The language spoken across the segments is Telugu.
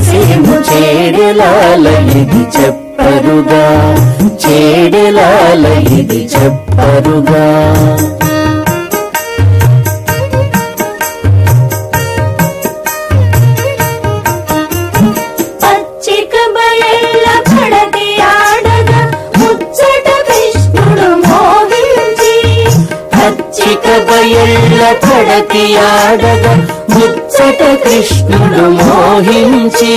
చేసేము చేడలాల ఇది చెప్పరుగా. చేడలాల ఇది చెప్పరుగా. పచ్చిక బయళ్ళ పడతి ఆడగా ముచ్చట కృష్ణుడు మోహించి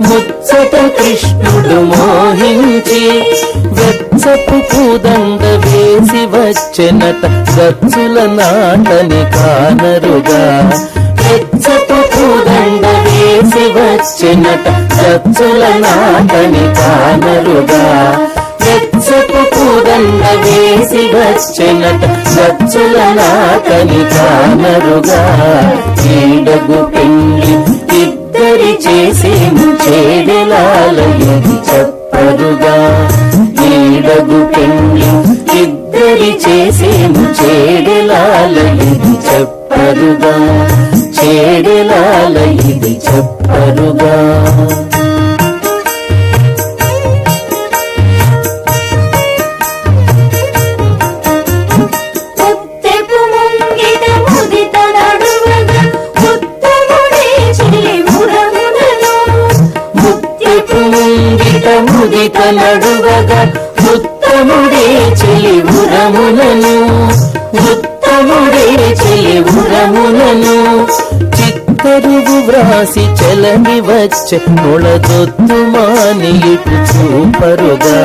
ముచ్చట కృష్ణుడు మోహించి వెచ్చపు పూదండ వేసి వచ్చినట గచ్చుల నాటని కానరుగా. వెచ్చపు పూదండ వేసి వచ్చినట గచ్చుల నాటని కానరుగా. వేసి వచ్చెనట గచ్చుల కానరుగా చీడగు పెళ్ళి ఇద్దరి చేసి చేడలాలయది చెప్పరుగా. చీడగు పెళ్ళి ఇద్దరి చేసి చేడలాలయది చెప్పరుగా. చేడలాలయది చెప్పరుగా. నడువగా ఉత్తముడే చెలి ఉత్తముడే చెలి చిత్తరువు వ్రాసి చలని వచ్చే నొళదొత్తు మాని చూపరుగా.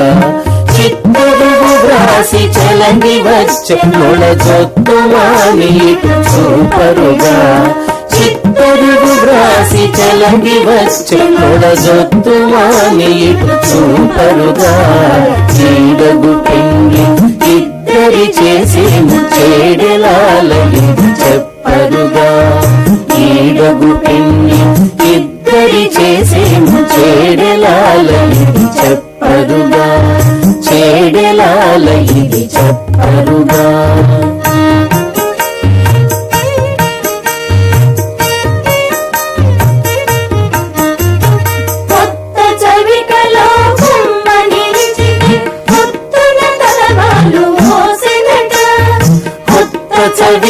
చిత్తరువు వ్రాసి చలని వచ్చే నొళదొత్తు మాని చూపరుగా. చిత్త చిత్తరువు వ్రాసి చలంగి వచ్చే నొడజొత్తు మాని ఇటు చూపరుగా. చీడగు పిండి ఇద్దరి చేసి చేడలాలని చెప్పరుగా. ఈడగు పిండి ఇద్దరి చేసి చేడలాలని చెప్పరుగా. చేడలాలని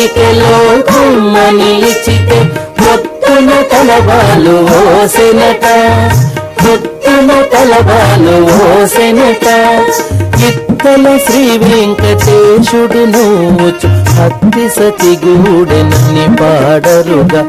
చవికెలో కుమ్మ నిలిచితే భక్తుల తలవాలు ఓసెనట. భక్తుల తలబాలు ఓసెనట. ఇత్తల శ్రీ వెంకటేశుడు నూచు భక్తి సతి గూడెనని పాడరుగా